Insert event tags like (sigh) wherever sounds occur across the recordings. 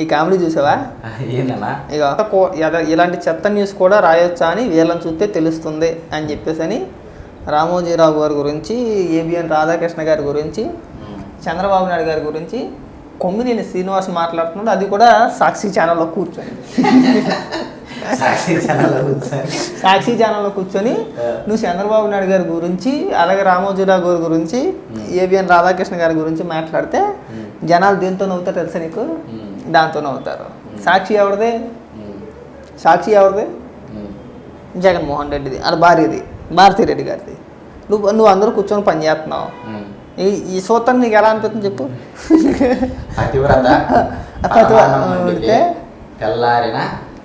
ఈ కామెడీ చూసావా? ఏందన్నా? ఇక ఇలాంటి చెత్త న్యూస్ కూడా రాయొచ్చా అని వీళ్ళని చూస్తే తెలుస్తుంది అని చెప్పేసి అని రామోజీరావు గారి గురించి ఏబిఎన్ రాధాకృష్ణ గారి గురించి. చంద్రబాబు నాయుడు గారి గురించి కొమ్మినేని శ్రీనివాస్ మాట్లాడుతున్నాడు. అది కూడా సాక్షి ఛానల్లో కూర్చొని. సాక్షి ఛానల్లో కూర్చొని. సాక్షి ఛానల్లో కూర్చొని నువ్వు చంద్రబాబు నాయుడు గారి గురించి అలాగే రామోజీరావు గారి గురించి ఏబిఎన్ రాధాకృష్ణ గారి గురించి మాట్లాడితే. జనాలు దేంతో నవ్వుతారు తెలుసా నీకు. దాంతో నవ్వుతారు. సాక్షి ఎవరిదే. సాక్షి ఎవరిదే. జగన్మోహన్ రెడ్డిది. అది భార్యది. భారతీ రెడ్డి గారిది. నువ్వు నువ్వు అందరూ కూర్చొని పని చేస్తున్నావు. ఈ ఈ సూత్రం నీకు ఎలా అనిపిస్తుంది చెప్పు? పతివ్రత తెల్లారిన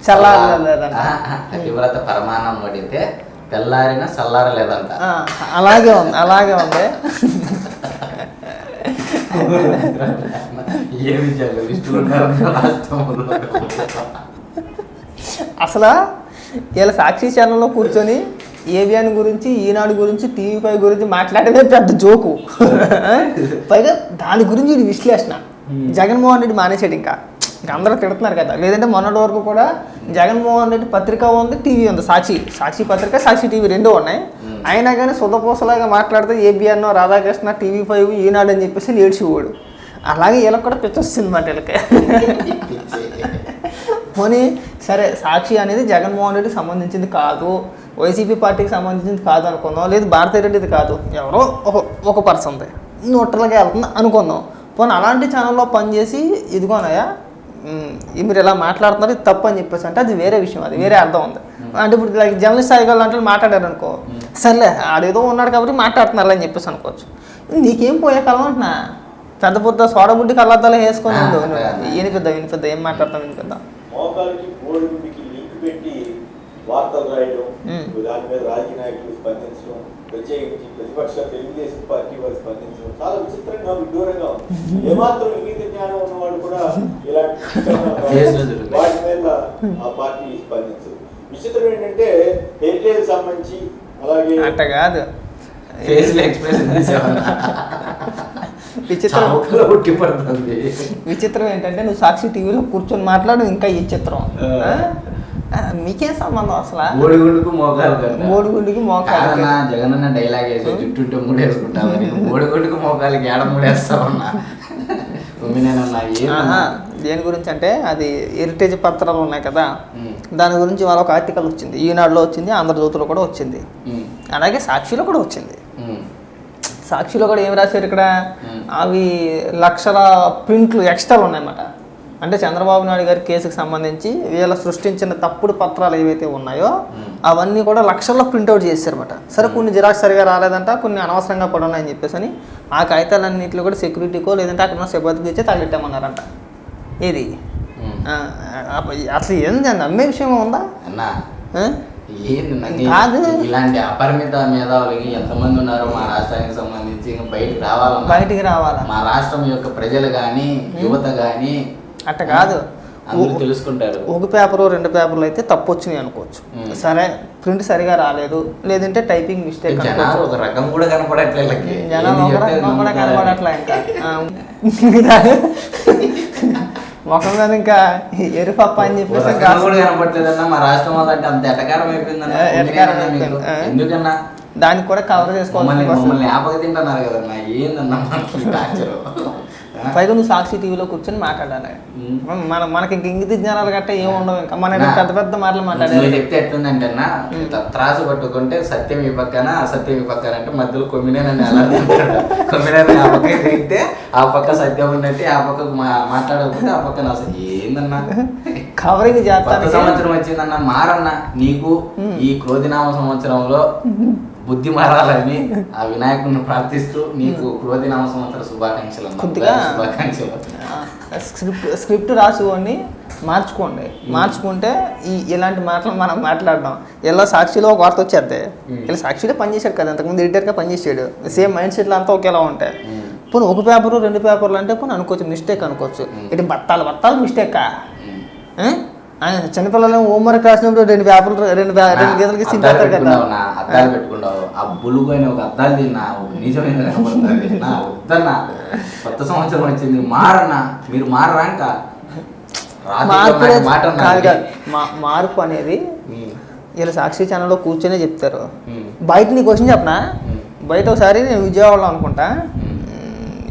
చల్లారలేదంట. పతివ్రత వండితే తెల్లారిన చల్లారలేదంట. అలాగే ఉంది అలాగే ఉంది. (laughs) ఏమి అసలు వీళ్ళ సాక్షి ఛానల్లో కూర్చొని ఏవిఎన్ గురించి ఈనాడు గురించి టీవీ ఫైవ్ గురించి మాట్లాడేదే పెద్ద జోకు. (laughs) పైగా దాని గురించి విశ్లేషణ. జగన్మోహన్ రెడ్డి మానేసాడు ఇంకా. ఇంకా అందరూ తిడుతున్నారు కదా. లేదంటే మొన్నటి వరకు కూడా జగన్మోహన్ రెడ్డి పత్రిక ఉంది టీవీ ఉంది సాక్షి. సాక్షి పత్రిక సాక్షి టీవీ రెండు ఉన్నాయి. అయినా కానీ సుధపోసలాగా మాట్లాడితే ABN Radhakrishna TV five Eenadu అని చెప్పేసి ఏడ్చిపోడు అలాగే వీళ్ళకి కూడా పిచ్చొస్తుంది మాట వీళ్ళకి. పోనీ సరే సాక్షి అనేది జగన్మోహన్ రెడ్డికి సంబంధించింది కాదు. వైసీపీ పార్టీకి సంబంధించింది కాదు అనుకుందాం. లేదు భారతీయ రెడ్డిది కాదు. ఎవరో ఒక ఒక పర్సన్ది. న్యూట్రల్గా వెళ్తుంది అనుకుందాం. పోనీ అలాంటి ఛానల్లో పనిచేసి ఇదిగోనయా మీరు ఇలా మాట్లాడుతున్నారు ఇది తప్పు అని చెప్పేసి అంటే అది వేరే విషయం అది వేరే అర్థం ఉంది. అంటే ఇప్పుడు లైక్ జర్నలిస్ట్ స్థాయిగా అంటే మాట్లాడారు అనుకో సర్లే ఆడేదో ఉన్నాడు కాబట్టి మాట్లాడుతున్నారు అని చెప్పేసి అనుకోవచ్చు. నీకేం పోయే కాలం అంటున్నా? పెద్ద పెద్ద సోడబుడ్డి కళ్ళద్దాలు వేసుకొని ఉండు. వినిపిద్దాం వినిపిద్దాం ఏం మాట్లాడతాం వినిపిద్దాం వార్తలు రాయడం మ్మ్. దాని మీద రాజకీయ నాయకులు స్పందించడం ప్రత్యేకించి ప్రతిపక్ష తెలుగుదేశం పార్టీ వారు స్పందించడం చాలా విచిత్రంగా విడ్డూరంగా ఉంది. ఏమాత్రం ఇంగిత జ్ఞానం ఉన్నవాడు కూడా (laughs) వాటి మీద ఆ పార్టీ స్పందించదు. విచిత్రం ఏంటంటే హెరిటేజ్ సంబంధించి అలాగే అట్ట కాదు. విచిత్రం. ఏంటంటే నువ్వు సాక్షి టీవీలో కూర్చొని మాట్లాడు ఇంకా ఈ చిత్రం. మీకేం సంబంధం అసలు? ఓడిగుండుకు మోకాలు కన్నా మూడుగుండికి మోకాలు జగనన్న డైలాగ్ వేసి జుట్టుంటే మూడేసుకుంటామని (laughs) ఓడిగుండుకు మోకాలకి ఏడ మూడేస్తామన్నా ఉమ్మినేనన్నా దేని గురించి అంటే అది హెరిటేజ్ పత్రాలు ఉన్నాయి కదా. దాని గురించి వాళ్ళ ఒక ఆర్టికల్ వచ్చింది. ఈనాడులో వచ్చింది ఆంధ్రజ్యోతిలో కూడా వచ్చింది. అలాగే సాక్షిలో కూడా వచ్చింది. సాక్షిలో కూడా ఏం రాశారు ఇక్కడ. అవి లక్షల ప్రింట్లు ఎక్స్ట్రాలు ఉన్నాయన్నమాట. అంటే చంద్రబాబు నాయుడు గారి కేసుకు సంబంధించి వీళ్ళ సృష్టించిన తప్పుడు పత్రాలు ఏవైతే ఉన్నాయో. అవన్నీ కూడా లక్షల్లో ప్రింట్అవుట్ చేశారన్నమాట సరే కొన్ని జిరాక్స్ సరిగా రాలేదంట కొన్ని అనవసరంగా కూడా ఉన్నాయని చెప్పేసి అని ఆ కాగితాలన్నింటిలో కూడా సెక్యూరిటీకో లేదంటే అక్కడ ఉన్న సిబ్బందికి ఇచ్చే తగిలిట్టామన్నారంట ఇది అసలు ఏంది నమ్మే విషయం ఉందా? అన్నా కాదు. ఇలాంటి అపరిమిత మేధావులకి ఎంతమంది ఉన్నారో మా రాష్ట్రానికి సంబంధించి బయటకు రావాలన్నా బయటికి రావాలా? మా రాష్ట్రం యొక్క ప్రజలు కానీ యువత కానీ అట్ట కాదు. అందరూ తెలుసుకుంటారు. ఒక పేపరు రెండు పేపర్లు అయితే తప్పు వచ్చినాయి అనుకోవచ్చు. సరే ప్రింట్ సరిగా రాలేదు. లేదంటే టైపింగ్ మిస్టేక్ జనాలు ఒక రకం కూడా కనపడట్లే వీళ్ళకి. జనం ఏది ఒకరు చెప్తే కూడా. కనబడట్లా (laughs) ఇంకా ముఖం మీద ఇంకా ఎరుపప్ప అని చెప్పేసి కూడా కనపడలేదన్నా మా రాష్ట్రం వాళ్ళంటే అంత ఎటకారం అయిపోయిందన్న. ఎటకారం. ఎందుకన్నా? దానికి కూడా కవర్ చేసుకోవాలి మమ్మల్ని ఆపక తింటున్నారు కదన్నా. ఏందన్నా మనకి పైగా నువ్వు సాక్షి టీవీలో కూర్చొని మాట్లాడాలి. మన మనకి ఇంక ఇంగిత జ్ఞానాలు గట్ట ఏమి ఉండవు. ఇంకా మన పెద్ద పెద్ద మాటలు మాట్లాడాలి చెప్తే ఎట్లుందంటే త్రాసు పట్టుకుంటే సత్యం ఈ పక్కన అసత్యం ఈ పక్కన అంటే మధ్యలో కొమ్మినేనని అలా అంటాడు. కొమ్మినేని ఆ పక్క తిరిగితే ఆ పక్క సత్యం ఉన్నట్టు ఆ పక్క మాట్లాడకపోతే ఆ పక్కన అసలు ఏందన్నా? కవరింగ్ చేస్తాను సంవత్సరం వచ్చిందన్న మారన్న. నీకు ఈ క్రోధినామ సంవత్సరంలో బుద్ధి మారాలని ఆ వినాయకుడిని ప్రార్థిస్తూ నీకు క్రోధినామ సంవత్సర శుభాకాంక్షలు. కొద్దిగా- శుభాకాంక్షలు. స్క్రిప్ట్ స్క్రిప్ట్ రాసుకోండి మార్చుకోండి. మార్చుకుంటే ఈ ఇలాంటి మాటలు మనం మాట్లాడడం ఇలా సాక్షిలో ఒక వార్త వచ్చేద్ది. ఇలా సాక్షిలో పనిచేశాడు కదా. అంతకుముందు ఎడిటర్గా పనిచేసాడు సేమ్ మైండ్ సెట్లు అంతా ఒకేలా ఉంటాయి. పోనీ ఒక పేపరు రెండు పేపర్లు అంటే పోనీ అనుకోవచ్చు మిస్టేక్ అనుకోవచ్చు. ఇటు బత్తాలు బత్తాలు మిస్టేకా? ఆయన చిన్నపిల్లలు హోంవర్క్ రాసినప్పుడు రెండు పేపర్లు రెండు రెండు గీతలకి సింపేస్తారు కదా. అద్దాలు పెట్టుకున్నావు ఆ బులుగు అని ఒక అద్దాలు తిన్నా నిజమైన వద్దన్నా. కొత్త సంవత్సరం వచ్చింది మారన్నా. మీరు మార్పు మార్పు అనేది వీళ్ళు సాక్షి ఛానల్లో కూర్చొనే చెప్తారు. బయట నీ క్వశ్చన్ చెప్పనా? బయట ఒకసారి నేను విజయవాడలో అనుకుంటా.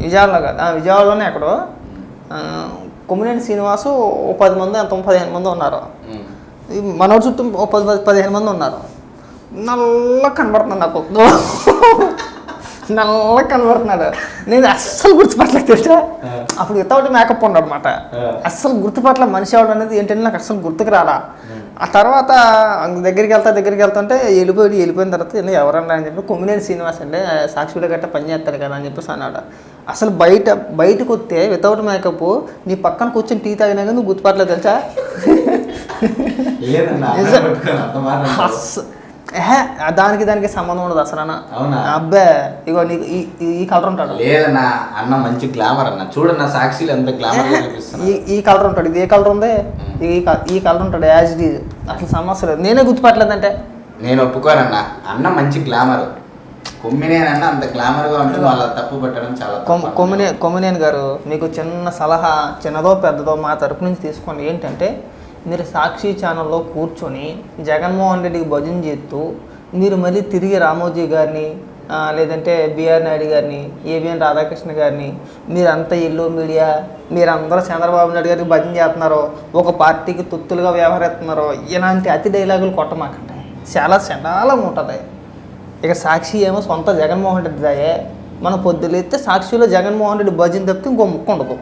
విజయవాడలో కాదు. ఆ, విజయవాడలోనే ఎక్కడో. కొమ్మినేని శ్రీనివాసు ఓ పది మంది అంత పదిహేను మంది ఉన్నారు. మనోడి చుట్టూ ఓ పది పది పదిహేను మంది ఉన్నారు. నల్ల కనబడుతున్నాడు నాకు. నల్ల కనబడుతున్నాడు. నేను అస్సలు గుర్తుపట్టలేదు తెలుసా. అప్పుడు వితౌట్ మేకప్ ఉన్నాడు అనమాట. అస్సలు గుర్తుపట్ల మనిషి అవడం అనేది ఏంటంటే నాకు అస్సలు గుర్తుకు రాలా. ఆ తర్వాత దగ్గరికి వెళ్తా దగ్గరికి వెళ్తుంటే వెళ్ళిపోయి వెళ్ళిపోయిన తర్వాత "ఏంది ఎవరన్నా అని చెప్పి కొమ్మినేని శ్రీనివాస్ అంటే సాక్షిలో గట్ట పని చేస్తారు కదా అని చెప్పేసి అన్నాడు. అసలు బయట బయటకు వస్తే వితౌట్ మేకప్ నీ పక్కన కూర్చొని టీ తాగినా కానీ నువ్వు గుర్తుపట్టలేదు తెలుసా? ఏహే, దానికి దానికి సంబంధం ఉండదు అసలు అన్న అవునా? అబ్బే ఇగో నీకు ఈ ఈ- కలర్ ఉంటాడు. లేదన్నా అన్న మంచి గ్లామర్ అన్న. చూడన్న సాక్షిలు ఎంత గ్లామర్ ఈ ఈ కలర్ ఉంటాడు. ఇది ఏ కలర్ ఉంది? ఈ ఈ కలర్ ఉంటాడు యాజ్ ఇట్ ఈజ్. అసలు సమస్య లేదు. నేనే గుర్తుపట్టలేదంటే? నేను ఒప్పుకోనన్నా. అన్న మంచి గ్లామర్ కొమ్మినేనన్న అంత గ్లామర్గా ఉంటే వాళ్ళ తప్పు పట్టడం చాలా. కొమ్మినే కొమ్మినేని గారు మీకు చిన్న సలహా చిన్నదో పెద్దదో మా తరపు నుంచి తీసుకోండి. ఏంటంటే మీరు సాక్షి ఛానల్లో కూర్చొని జగన్మోహన్ రెడ్డికి భజన చేస్తూ మీరు మళ్ళీ తిరిగి రామోజీ గారిని లేదంటే బిఆర్ నాయుడు గారిని ఏబిఎన్ రాధాకృష్ణ గారిని మీరంతా ఎల్లో మీడియా మీరందరూ చంద్రబాబు నాయుడు గారికి భజన చేస్తున్నారో ఒక పార్టీకి తొత్తులుగా వ్యవహరిస్తున్నారో ఇలాంటి అతి డైలాగులు కొట్టమాకండి. చాలా చండాలంగా ఉంటుంది. ఇక సాక్షి ఏమో సొంత జగన్మోహన్ రెడ్డి దాయే. మనం పొద్దులెత్తే సాక్షిలో జగన్మోహన్ రెడ్డి భజన తప్పితే ఇంకో ముక్క ఉండదు.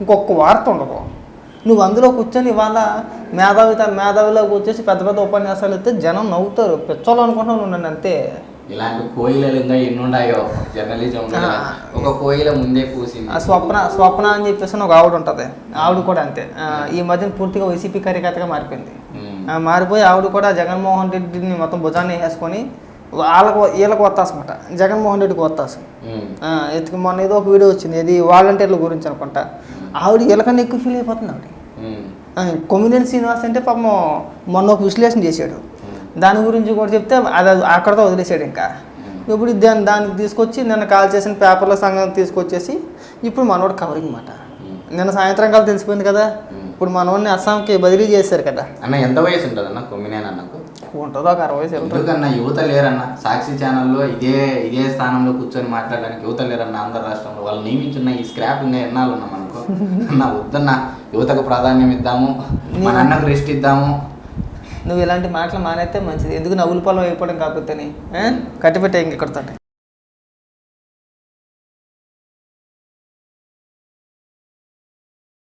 ఇంకొక వార్త ఉండదు. నువ్వు అందులో కూర్చొని ఇవాళ మేధావి త- మేధావిలో కూర్చొని పెద్ద పెద్ద ఉపన్యాసాలు ఇస్తే జనం నవ్వుతారు. పెచ్చోళ్ళు అనుకుంటున్నావు నువ్వు నన్ను అంతే. ఇలాంటి కోయిలలు ఇంకా ఎన్ని ఉన్నాయో జర్నలిజం. ఒక కోయిల ముందే కూసింది. స్వప్న స్వప్న అని చెప్పేసి ఒక ఆవిడ ఉంటుంది. ఆవిడ కూడా అంతే. ఈ మధ్యన పూర్తిగా వైసీపీ కార్యకర్తగా మారిపోయింది. మారిపోయి ఆవిడ కూడా జగన్మోహన్ రెడ్డిని మొత్తం భుజాన్ని వేసుకొని వాళ్ళకు వీళ్ళకి వత్తాసు అనమాట జగన్మోహన్ రెడ్డికి వత్తాసు. ఎత్తుకు మొన్న ఏదో ఒక వీడియో వచ్చింది. ఇది వాలంటీర్ల గురించి అనుకుంటా. ఆవిడ వీళ్ళకన్నా ఎక్కువ ఫీల్ అయిపోతుంది ఆవిడ. కొమ్మినేని శ్రీనివాస్ అంటే పాపం మొన్న ఒక విశ్లేషణ చేశాడు. దాని గురించి కూడా చెప్తే అది అక్కడతో వదిలేసాడు ఇంకా. ఇప్పుడు దాన్ని దానికి తీసుకొచ్చి నిన్న కాల్ చేసిన పేపర్ల సంఘం తీసుకొచ్చేసి ఇప్పుడు మనోడు కవరింగ్ మాట. నిన్న సాయంత్రం కాలం తెలిసిపోయింది కదా. ఇప్పుడు మనోడిని అస్సాంకి బదిలీ చేశారు కదా అన్న ఎంత వయసు ఉంటుంది అన్న కొమ్మినేని అన్నకు ఉంటుందో ఒక అరవై ఎందుకన్నా యువత లేరన్న? సాక్షి ఛానల్లో ఇదే ఇదే స్థానంలో కూర్చొని మాట్లాడడానికి యువత లేరన్న ఆంధ్ర రాష్ట్రంలో? వాళ్ళు నియమించున్న ఈ స్క్రాప్ ఇంకా ఎన్నాళ్ళు ఉన్నాం అనుకో? అన్న వద్దన్న యువతకు ప్రాధాన్యం ఇద్దాము మన అన్నకు రెస్ట్ ఇద్దాము. నువ్వు ఇలాంటి మాటలు మానేస్తే మంచిది. ఎందుకు నవ్వుల పొలం అయిపోవడం కాకపోతే కట్టిపెట్టే ఇంకెక్కడితో